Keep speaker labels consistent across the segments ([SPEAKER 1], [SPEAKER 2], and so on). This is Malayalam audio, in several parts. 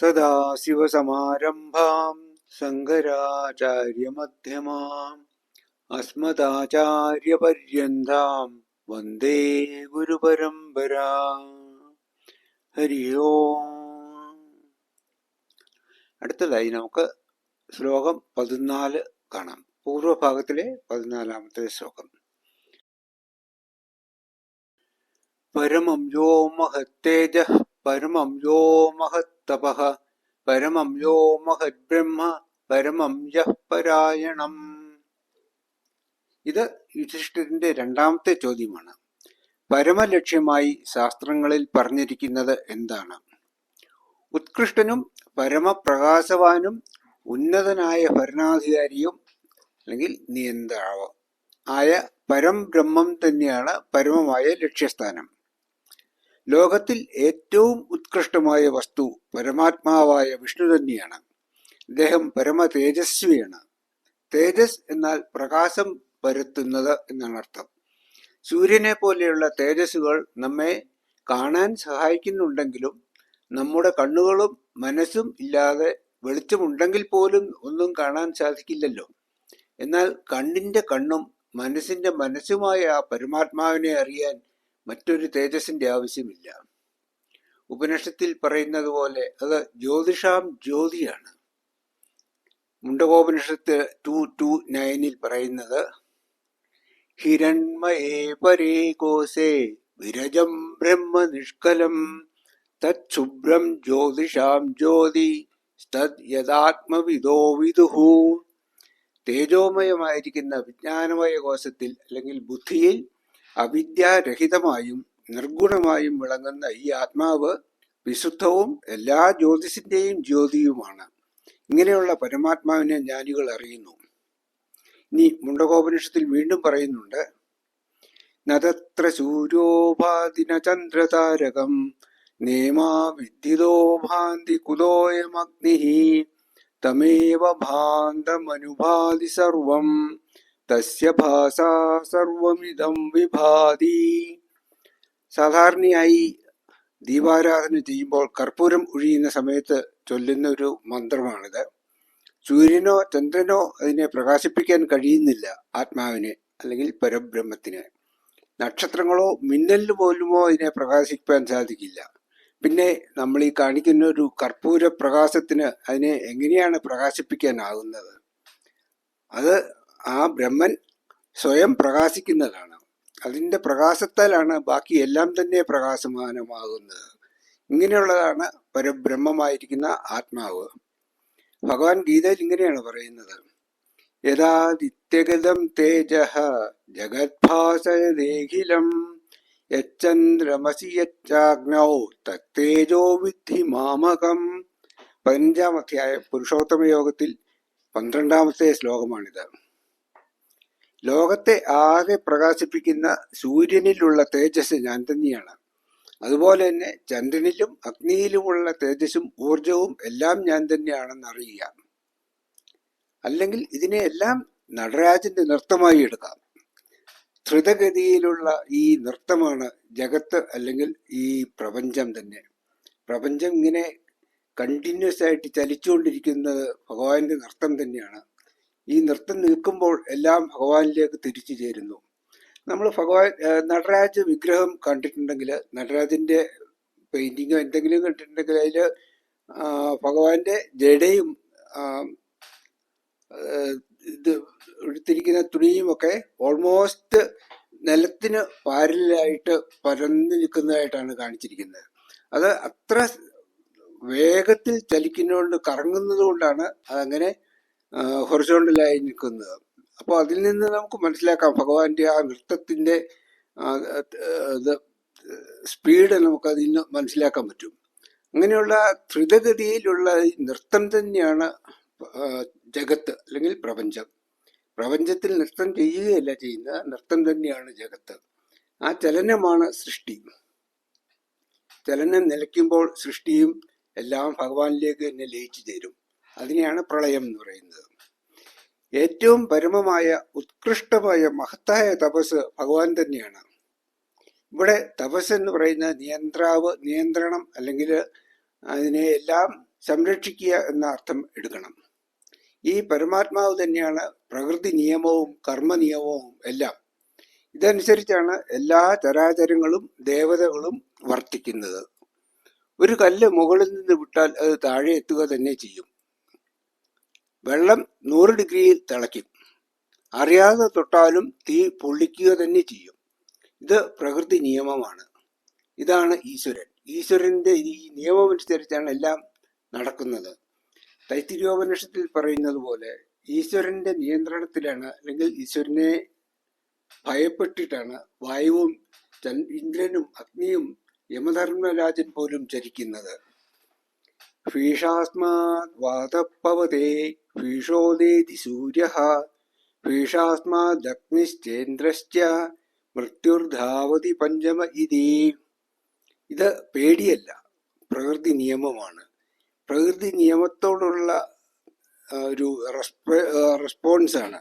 [SPEAKER 1] സദാശിവസമാരംഭാം ശങ്കരാചാര്യമധ്യമാം അസ്മദാചാര്യപര്യന്താം വന്ദേ ഗുരുപരമ്പരാ ഹരി ഓം അടുത്തതായി നമുക്ക് ശ്ലോകം പതിനാല് കാണാം. പൂർവഭാഗത്തിലെ പതിനാലാമത്തെ ശ്ലോകം. പരമം യോ മഹത്തേജ പരമം യോ മഹത്തപ പരമം യോ മഹദ്ബ്രഹ്മ പരമം യഹ് പരായണം. ഇത് യുധിഷ്ഠിരന്റെ രണ്ടാമത്തെ ചോദ്യമാണ്. പരമലക്ഷ്യമായി ശാസ്ത്രങ്ങളിൽ പറഞ്ഞിരിക്കുന്നത് എന്താണ്? ഉത്കൃഷ്ടനും പരമപ്രകാശവാനും ഉന്നതനായ ഭരണാധികാരിയും അല്ലെങ്കിൽ നിയന്താവ് ആയ പരംബ്രഹ്മം തന്നെയാണ് പരമമായ ലക്ഷ്യസ്ഥാനം. ലോകത്തിൽ ഏറ്റവും ഉത്കൃഷ്ടമായ വസ്തു പരമാത്മാവായ വിഷ്ണു തന്നെയാണ്. അദ്ദേഹം പരമ തേജസ്വിയാണ്. തേജസ് എന്നാൽ പ്രകാശം പരത്തുന്നത് എന്നാണ് അർത്ഥം. സൂര്യനെ പോലെയുള്ള തേജസ്സുകൾ നമ്മെ കാണാൻ സഹായിക്കുന്നുണ്ടെങ്കിലും നമ്മുടെ കണ്ണുകളും മനസ്സും ഇല്ലാതെ വെളിച്ചമുണ്ടെങ്കിൽ പോലും ഒന്നും കാണാൻ സാധിക്കില്ലല്ലോ. എന്നാൽ കണ്ണിന്റെ കണ്ണും മനസ്സിന്റെ മനസ്സുമായ ആ പരമാത്മാവിനെ അറിയാൻ മറ്റൊരു തേജസ്സിന്റെ ആവശ്യമില്ല. ഉപനിഷത്തിൽ പറയുന്നത് പോലെ അത് ജ്യോതിഷാം ജ്യോതിയാണ്. മുണ്ടകോപനിഷത്ത് ടു ടു നയനിൽ പറയുന്നത് ഹിരൺമയേ പരേ വിരജം ബ്രഹ്മ നിഷ്കലം തച്ഛുഭ്രം ജ്യോതിഷാം ജ്യോതി തദ് യഥാത്മവിദോ വിദുഹു തേജോമയമായിരിക്കുന്ന വിജ്ഞാനമയ കോശത്തിൽ അല്ലെങ്കിൽ ബുദ്ധിയിൽ അവിദ്യാരഹിതമായും നിർഗുണമായും വിളങ്ങുന്ന ഈ ആത്മാവ് വിശുദ്ധവും എല്ലാ ജ്യോതിസിന്റെയും ജ്യോതിയുമാണ്. ഇങ്ങനെയുള്ള പരമാത്മാവിനെ ജ്ഞാനികൾ അറിയുന്നു. ഇനി മുണ്ടകോപനിഷത്തിൽ വീണ്ടും പറയുന്നുണ്ട് നതത്ര സൂര്യോപാധിന ചന്ദ്രതാരകം നേമാ വിദ്യുതോ ഭാന്തി കുതോയമഗ്നി തമേവ ഭാന്തമനുഭാതി സർവം തസ്യ സർവമിതം വിഭാതി സാധാരണയായി ദീപാരാധന ചെയ്യുമ്പോൾ കർപ്പൂരം ഒഴിയുന്ന സമയത്ത് ചൊല്ലുന്ന ഒരു മന്ത്രമാണിത്. സൂര്യനോ ചന്ദ്രനോ അതിനെ പ്രകാശിപ്പിക്കാൻ കഴിയുന്നില്ല ആത്മാവിനെ അല്ലെങ്കിൽ പരബ്രഹ്മത്തിന്. നക്ഷത്രങ്ങളോ മിന്നലിന് പോലുമോ അതിനെ പ്രകാശിപ്പിക്കാൻ സാധിക്കില്ല. പിന്നെ നമ്മൾ ഈ കാണിക്കുന്ന ഒരു കർപ്പൂര പ്രകാശത്തിന് അതിനെ എങ്ങനെയാണ് പ്രകാശിപ്പിക്കാനാകുന്നത് അത് ആ ബ്രഹ്മൻ സ്വയം പ്രകാശിക്കുന്നതാണ്. അതിന്റെ പ്രകാശത്താലാണ് ബാക്കി എല്ലാം തന്നെ പ്രകാശമാനമാകുന്നത്. ഇങ്ങനെയുള്ളതാണ് പരബ്രഹ്മമായിരിക്കുന്ന ആത്മാവ്. ഭഗവാൻ ഗീതയിൽ ഇങ്ങനെയാണ് പറയുന്നത്. യഥാദിത്യഗതം തേജ ജഗദ്ഭാസയദേഖിലം യച്ചന്ദ്രമസി യച്ചാഗ്നൗ തത്തേജോ വിദ്ധി മാമകം. പതിനഞ്ചാം അധ്യായ പുരുഷോത്തമ യോഗത്തിൽ പന്ത്രണ്ടാമത്തെ ശ്ലോകമാണിത്. ലോകത്തെ ആകെ പ്രകാശിപ്പിക്കുന്ന സൂര്യനിലുള്ള തേജസ് ഞാൻ തന്നെയാണ്. അതുപോലെ തന്നെ ചന്ദ്രനിലും അഗ്നിയിലുമുള്ള തേജസ്സും ഊർജവും എല്ലാം ഞാൻ തന്നെയാണെന്ന് അറിയുക. അല്ലെങ്കിൽ ഇതിനെയെല്ലാം നടരാജന്റെ നൃത്തമായി എടുക്കാം. ധൃതഗതിയിലുള്ള ഈ നൃത്തമാണ് ജഗത്ത് അല്ലെങ്കിൽ ഈ പ്രപഞ്ചം തന്നെ. പ്രപഞ്ചം ഇങ്ങനെ കണ്ടിന്യൂസ് ആയിട്ട് ചലിച്ചുകൊണ്ടിരിക്കുന്നത് ഭഗവാന്റെ നൃത്തം തന്നെയാണ്. ഈ നൃത്തം നിൽക്കുമ്പോൾ എല്ലാം ഭഗവാനിലേക്ക് തിരിച്ചു ചേരുന്നു. നമ്മൾ ഭഗവാൻ നടരാജ വിഗ്രഹം കണ്ടിട്ടുണ്ടെങ്കിൽ നടരാജന്റെ പെയിന്റിങ്ങോ എന്തെങ്കിലും കണ്ടിട്ടുണ്ടെങ്കിൽ അതിൽ ഭഗവാന്റെ ജഡയും ഇത് എടുത്തിരിക്കുന്ന തുണിയും ഒക്കെ ഓൾമോസ്റ്റ് നിലത്തിന് പാരലായിട്ട് പരന്നു നിൽക്കുന്നതായിട്ടാണ് കാണിച്ചിരിക്കുന്നത്. അത് അത്ര വേഗത്തിൽ ചലിക്കുന്നതുകൊണ്ട് കറങ്ങുന്നത് കൊണ്ടാണ് അതങ്ങനെ ഹൊറിസോണ്ടലായി നിൽക്കുന്നത്. അപ്പോൾ അതിൽ നിന്ന് നമുക്ക് മനസ്സിലാക്കാം ഭഗവാന്റെ ആ നൃത്തത്തിന്റെ ഇത് സ്പീഡ് നമുക്ക് അതിൽ നിന്ന് മനസ്സിലാക്കാൻ പറ്റും. അങ്ങനെയുള്ള ത്രിതഗതിയിലുള്ള നൃത്തം തന്നെയാണ് ജഗത്ത് അല്ലെങ്കിൽ പ്രപഞ്ചം. പ്രപഞ്ചത്തിൽ നൃത്തം ചെയ്യുകയല്ല ചെയ്യുന്നത് നൃത്തം തന്നെയാണ് ജഗത്ത്. ആ ചലനമാണ് സൃഷ്ടി. ചലനം നിലയ്ക്കുമ്പോൾ സൃഷ്ടിയും എല്ലാം ഭഗവാനിലേക്ക് തന്നെ ലയിച്ചു ചേരും. അതിനെയാണ് പ്രളയം എന്ന് പറയുന്നത്. ഏറ്റവും പരമമായ ഉത്കൃഷ്ടമായ മഹത്തായ തപസ് ഭഗവാൻ തന്നെയാണ്. ഇവിടെ തപസ് എന്ന് പറയുന്ന നിയന്ത്രാവ് നിയന്ത്രണം അല്ലെങ്കിൽ അതിനെ എല്ലാം സംരക്ഷിക്കുക എന്ന അർത്ഥം എടുക്കണം. ഈ പരമാത്മാവ് തന്നെയാണ് പ്രകൃതി നിയമവും കർമ്മ നിയമവും എല്ലാം. ഇതനുസരിച്ചാണ് എല്ലാ ചരാചരങ്ങളും ദേവതകളും വർത്തിക്കുന്നത്. ഒരു കല്ല് മുകളിൽ നിന്ന് വിട്ടാൽ അത് താഴെ എത്തുക തന്നെ ചെയ്യും. വെള്ളം നൂറ് ഡിഗ്രിയിൽ തിളയ്ക്കും. അറിയാതെ തൊട്ടാലും തീ പൊള്ളിക്കുക തന്നെ ചെയ്യും. ഇത് പ്രകൃതി നിയമമാണ്. ഇതാണ് ഈശ്വരൻ. ഈശ്വരന്റെ ഈ നിയമമനുസരിച്ചാണ് എല്ലാം നടക്കുന്നത്. തൈത്തിരിയോപനിഷത്തിൽ പറയുന്നത് പോലെ ഈശ്വരന്റെ നിയന്ത്രണത്തിലാണ് അല്ലെങ്കിൽ ഈശ്വരനെ ഭയപ്പെട്ടിട്ടാണ് വായുവും ഇന്ദ്രനും അഗ്നിയും യമധർമ്മരാജൻ പോലും ചരിക്കുന്നത്. ഭീഷാസ്മാത് വാതപ്പവതേ ഭീഷോദേതി സൂര്യ ഭീഷാസ്മാദഗ്നിശ്ചേന്ദ്രശ്ച മൃത്യുർധാവതി പഞ്ചമ ഇതി ഇത് പേടിയല്ല. പ്രകൃതി നിയമമാണ്. പ്രകൃതി നിയമത്തോടുള്ള ഒരു റെസ്പോൺസാണ്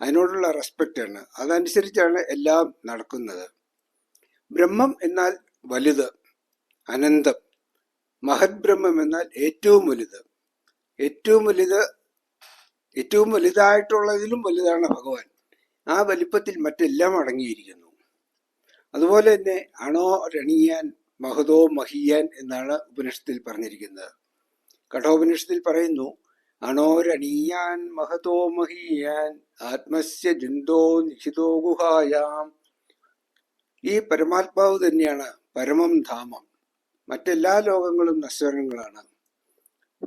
[SPEAKER 1] അതിനോടുള്ള റെസ്പെക്റ്റ് ആണ്. അതനുസരിച്ചാണ് എല്ലാം നടക്കുന്നത്. ബ്രഹ്മം എന്നാൽ വലുത് അനന്തം. മഹത് ബ്രഹ്മം എന്നാൽ ഏറ്റവും വലുത്. ഏറ്റവും വലുത് ഏറ്റവും വലുതായിട്ടുള്ളതിലും വലുതാണ് ഭഗവാൻ. ആ വലിപ്പത്തിൽ മറ്റെല്ലാം അടങ്ങിയിരിക്കുന്നു. അതുപോലെ തന്നെ അണോ രണീയാൻ മഹതോ മഹിയാൻ എന്നാണ് ഉപനിഷത്തിൽ പറഞ്ഞിരിക്കുന്നത്. കഠോപനിഷത്തിൽ പറയുന്നു അണോരണീയാൻ മഹതോ മഹീയാൻ ആത്മസ്യ ജുന്തോ നിഷിതോ ഗുഹായാം. ഈ പരമാത്മാവ് തന്നെയാണ് പരമം ധാമം. മറ്റെല്ലാ ലോകങ്ങളും നശ്വരങ്ങളാണ്.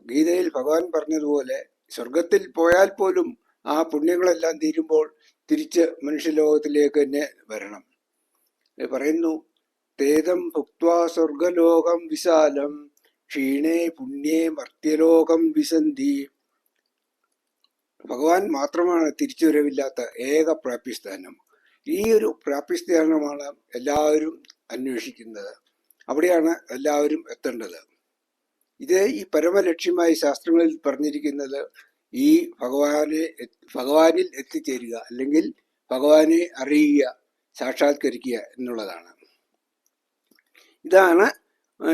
[SPEAKER 1] ഗീതയിൽ ഭഗവാൻ പറഞ്ഞതുപോലെ സ്വർഗത്തിൽ പോയാൽ പോലും ആ പുണ്യങ്ങളെല്ലാം തീരുമ്പോൾ തിരിച്ച് മനുഷ്യലോകത്തിലേക്ക് തന്നെ വരണം. പറയുന്നു തേതം ഭുക്വാ സ്വർഗലോകം വിശാലം ക്ഷീണേ പുണ്യേ മർത്യലോകം വിസന്ധി ഭഗവാൻ മാത്രമാണ് തിരിച്ചുവരവില്ലാത്ത ഏക പ്രാപ്യസ്ഥാനം. ഈ ഒരു പ്രാപ്യസ്ഥാനമാണ് എല്ലാവരും അന്വേഷിക്കുന്നത്. അവിടെയാണ് എല്ലാവരും എത്തേണ്ടത്. ഇത് ഈ പരമലക്ഷ്യമായി ശാസ്ത്രങ്ങളിൽ പറഞ്ഞിരിക്കുന്നത് ഈ ഭഗവാനെ ഭഗവാനിൽ എത്തിച്ചേരുക അല്ലെങ്കിൽ ഭഗവാനെ അറിയുക സാക്ഷാത്കരിക്കുക എന്നുള്ളതാണ്. ഇതാണ്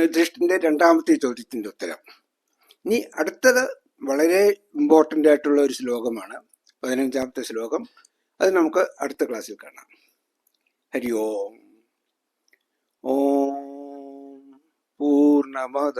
[SPEAKER 1] ദൃഷ്ടിന്റെ രണ്ടാമത്തെ ചോദ്യത്തിന്റെ ഉത്തരം. ഇനി അടുത്തത് വളരെ ഇമ്പോർട്ടന്റ് ആയിട്ടുള്ള ഒരു ശ്ലോകമാണ് പതിനഞ്ചാമത്തെ ശ്ലോകം. അത് നമുക്ക് അടുത്ത ക്ലാസ്സിൽ കാണാം. ഹരി ഓം. ഓം. പൂർണമത